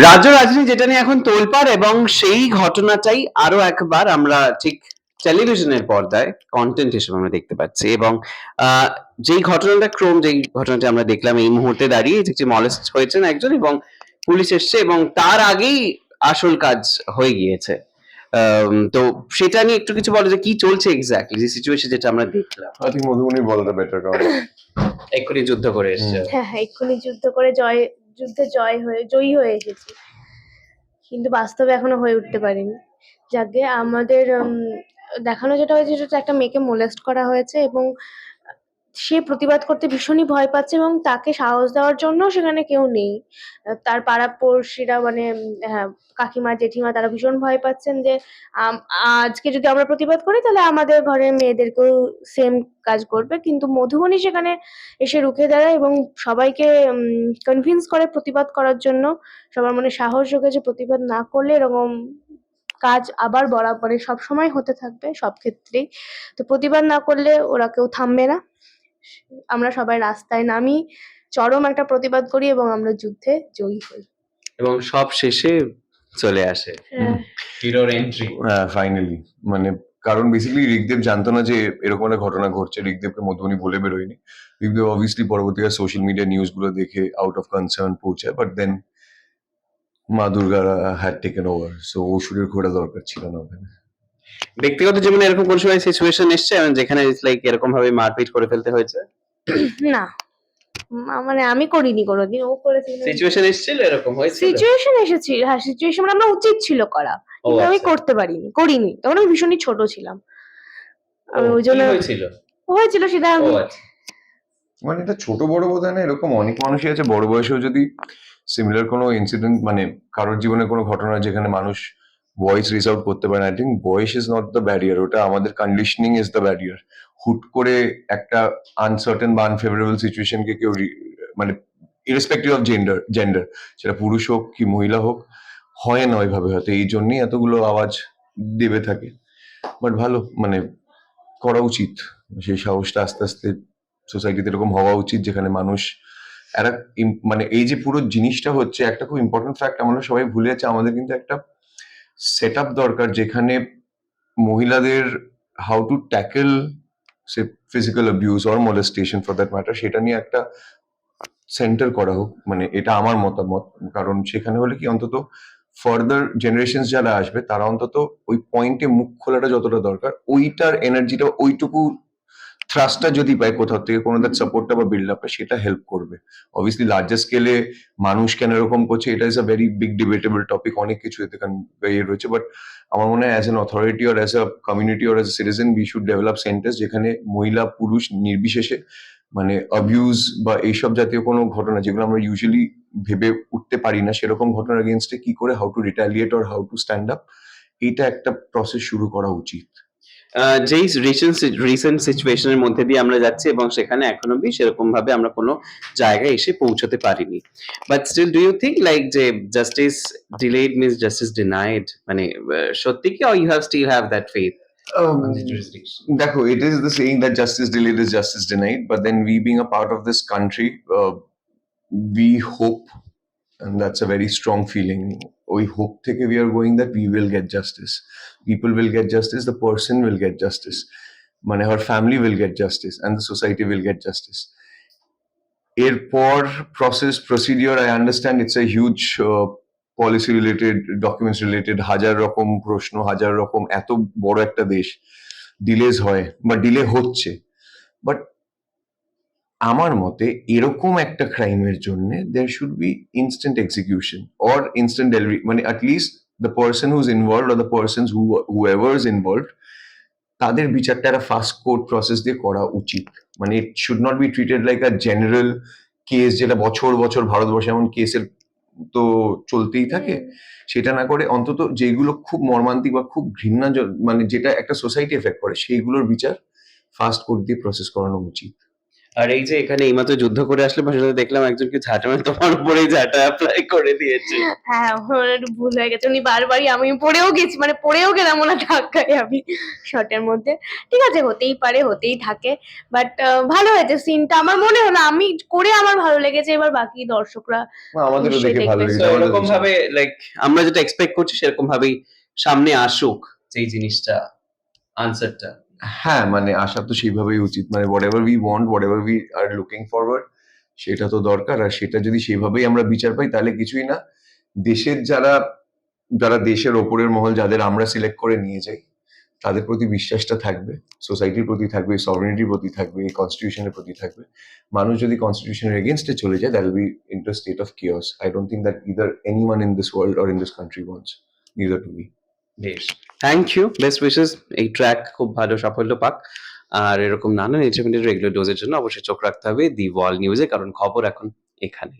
রাজ্য রাজনীতি যেটা নিয়ে এখন তোলপাড় এবং সেই ঘটনাটাই আরও একবার আমরা ঠিক টেলিভিশনের পর্দায় কন্টেন্ট হিসেবে আমরা দেখতে পাচ্ছি এবং আহ, যেই ঘটনাটা ক্রম যেই ঘটনাটা আমরা দেখলাম এই মুহূর্তে দাঁড়িয়ে যে মলেস্ট হয়েছেন একজন এবং পুলিশ এসছে এবং তার আগেই আসল কাজ হয়ে গিয়েছে। তো সেটা নিয়ে একটু কিছু বলো যে কি চলছে এক্স্যাক্টলি যে সিচুয়েশন যেটা আমরা দেখলাম। আই থিঙ্ক মধুবনী বলাটা বেটার কারণ এক্ষুনি যুদ্ধ করে এসছে। হ্যাঁ হ্যাঁ এক্ষুনি যুদ্ধ করে জয় যুদ্ধে জয় হয়ে, জয়ী হয়ে এসেছি কিন্তু বাস্তবে এখনও হয়ে উঠতে পারিনি। যাকে আমাদের দেখানো যেটা হয়েছে সেটা একটা মেয়েকে মোলেস্ট করা হয়েছে এবং সে প্রতিবাদ করতে ভীষণই ভয় পাচ্ছে এবং তাকে সাহস দেওয়ার জন্য সেখানে কেউ নেই। তার পাড়া পড়শিরা মানে হ্যাঁ কাকিমা, জেঠিমা তারা ভীষণ ভয় পাচ্ছেন যে আজকে যদি আমরা প্রতিবাদ করি তাহলে আমাদের ঘরের মেয়েদেরকেও সেম কাজ করবে। কিন্তু মধুবনী সেখানে এসে রুখে দাঁড়ায় এবং সবাইকে কনভিন্স করে প্রতিবাদ করার জন্য সবার মনে সাহস যোগে যে প্রতিবাদ না করলে এরকম কাজ আবার বরাবরে সব সময় হতে থাকবে সব ক্ষেত্রেই। তো প্রতিবাদ না করলে ওরা কেউ থামবে না। আমরা সবাই রাস্তায় নামি চরম একটা প্রতিবাদ করি এবং আমরা যুদ্ধে জয়ী হই। এবং সব শেষে চলে আসে। হিরোর এন্ট্রি হ্যাঁ ফাইনালি মানে কারণ বেসিক্যালি ঋগদেব জানতো না যে এরকম একটা ঘটনা ঘটছে ঋগদেবকে মধুবনী বলে বেরোয়নি। ঋগদেব অবভিয়াসলি পরবর্তীকালে সোশ্যাল মিডিয়া নিউজগুলো দেখে আউট অফ কনসার্ন পৌঁছায় বাট দেন মা Durga had taken over so অসুরের ঘোড়া দরকার ছিল না ওখানে। ব্যক্তিগত জীবনে এরকম কোন সময় সিচুয়েশন এসছে? এবং যেখানে লাইক এরকম ভাবে মারপিট করে ফেলতে হয়েছে? না। মানে আমি করিনি কোনোদিন। ও করেছে সিচুয়েশন এসেছিল এরকম? হয়েছিল? সিচুয়েশন এসেছি। হ্যাঁ সিচুয়েশন মানে আমরা উচিত ছিল করা। কিন্তু আমি আচ্ছা। করতে পারিনি। করিনি। তখন আমি ভীষণই ছোট ছিলাম। আমি ওই জন্য হয়েছিল? হয়েছিল সেটা আমি আচ্ছা। মানে এটা ছোট বড় বোধ হয় না এরকম অনেক মানুষই আছে। বড় বয়সেও যদি সিমিলার কোনো ইনসিডেন্ট মানে কারোর জীবনে কোনো ঘটনা যেখানে মানুষ ভয়েস রিস আউট করতে পারে I think voice is not the barrier ওটা আমাদের কন্ডিশনিং ইজ দ্য ব্যারিয়ার হুট করে একটা আনসার্টেন বা আনফেভারেবল সিচুয়েশনকে কেউ মানে ইরেসপেক্টিভ অফ জেন্ডার জেন্ডার সেটা পুরুষ হোক কি মহিলা হোক, হয় না ওইভাবে হয়তো, এই জন্যই এতগুলো আওয়াজ দেবে থাকে। বাট ভালো মানে করা উচিত। সেই সাহসটা আস্তে আস্তে সোসাইটিতে এরকম হওয়া উচিত, যেখানে মানুষ মানে এই যে পুরো জিনিসটা হচ্ছে, একটা খুব ইম্পর্টেন্ট ফ্যাক্ট আমরা সবাই ভুলে যাচ্ছি, আমাদের কিন্তু একটা সেট আপ দরকার যেখানে মহিলাদের how to tackle say physical abuse or molestation for that matter সেটা নিয়ে একটা সেন্টার করা হোক মানে এটা আমার মতামত। কারণ সেখানে হলে কি অন্তত ফার্দার জেনারেশন যারা আসবে, তারা অন্তত ওই পয়েন্টে মুখ খোলাটা যতটা দরকার, ওইটার এনার্জিটা ওইটুকু থ্রাস্টটা যদি পায় কোথাও থেকে কোনো তার সাপোর্টটা বা বিল্ড আপটা সেটা হেল্প করবে। অবভিয়াসলি লার্জার স্কেলে মানুষ কেন এরকম করছে, এটা is a very big debatable topic অনেক কিছু এতে ইয়ে রয়েছে বাট আমার মনে হয় as an authority or as a community or as a citizen we should develop centres যেখানে মহিলা, পুরুষ নির্বিশেষে মানে অ্যাবিউজ বা এইসব জাতীয় কোনো ঘটনা, যেগুলো আমরা ইউজুয়ালি ভেবে উঠতে পারি না, সেরকম ঘটনার এগেনস্টে কি করে how to retaliate or how to stand up এইটা একটা প্রসেস শুরু করা উচিত। যেই রিসেন্ট রিসেন্ট সিচুয়েশনের মধ্যে দিয়ে আমরা যাচ্ছি এবং সেখানে এখন অব্দি সেরকম ভাবে আমরা কোনো জায়গায় এসে পৌঁছতে পারিনি। But still do you think like যে justice delayed means justice denied মানে সত্যি কি you have still have that faith দেখো it is the saying that justice delayed is justice denied but then we being a part of this country uh, we hope and that's a very strong feeling we hope থেকে we are going that we will get justice people will get justice the person will get justice মানে her family will get justice and the society will get justice এরপর process procedure I understand it's a huge policy related documents related হাজার রকম প্রশ্ন হাজার রকম এত বড় একটা দেশ ডিলেজ হয় বা ডিলে হচ্ছে বাট আমার মতে এরকম একটা ক্রাইমের জন্য there should be instant execution or instant delivery মানে at least the person whose involve or the person who ever is involve তাদের বিচারটা একটা ফাস্ট কোর্ট প্রসেস দিয়ে করা উচিত। মানে it should not be treated like a general case যেটা বছর বছর ভারতবর্ষে এমন কেসের তো চলতেই থাকে। সেটা না করে অন্তত যেগুলো খুব মর্মান্তিক বা খুব ঘৃণা মানে যেটা একটা সোসাইটি এফেক্ট করে সেইগুলোর বিচার ফাস্ট কোর্ট দিয়ে প্রসেস করানো উচিত। আর এই যে এখানে এইমাত্র যুদ্ধ করে আসলে পাশে দেখলাম একজনকে ঝাঁটা মানে তোমার উপরেই ঝাঁটা অ্যাপ্লাই করে দিয়েছে। হ্যাঁ আমার একটু ভুল হয়ে গেছে। উনি বারবারই আমি পড়েও গেছি মানে পড়েও গেলাম ওনার ধাক্কায় আমি শর্টের মধ্যে। ঠিক আছে হতেই পারে হতেই থাকে। বাট ভালো হয়েছে সিনটা আমার মনে হলো আমি করে আমার ভালো লেগেছে এবার বাকি দর্শকরা আমাদেরও দেখে ভালো লেগেছে এরকম ভাবে লাইক আমরা যেটা এক্সপেক্ট করছি সেরকম ভাবেই সামনে আসুক যেই জিনিসটা আনসারটা হ্যাঁ মানে আশা তো সেইভাবেই উচিত। মানে whatever we want whatever we are looking forward সেটা তো দরকার। আর সেটা যদি সেইভাবেই আমরা বিচার পাই, তাহলে কিছুই না। দেশের যারা যারা দেশের ওপরের মহল, যাদের আমরা সিলেক্ট করে নিয়ে যাই, তাদের প্রতি বিশ্বাসটা থাকবে। সোসাইটির প্রতি থাকবে সভারেনিটির প্রতি থাকবে কনস্টিটিউশনের প্রতি থাকবে। মানুষ যদি কনস্টিটিউশনের এগেনস্টে চলে যায় that will be into state of chaos I don't think that either anyone in this world or in this country wants neither to be বেশ থ্যাংক ইউ বেস্ট উইশেস এই ট্র্যাক খুব ভালো সাফল্য পাক। আর এরকম নানান এন্টারটেনমেন্টের রেগুলার ডোজের জন্য অবশ্যই চোখ রাখতে হবে। দি ওয়াল নিউজে কারণ খবর এখন এখানে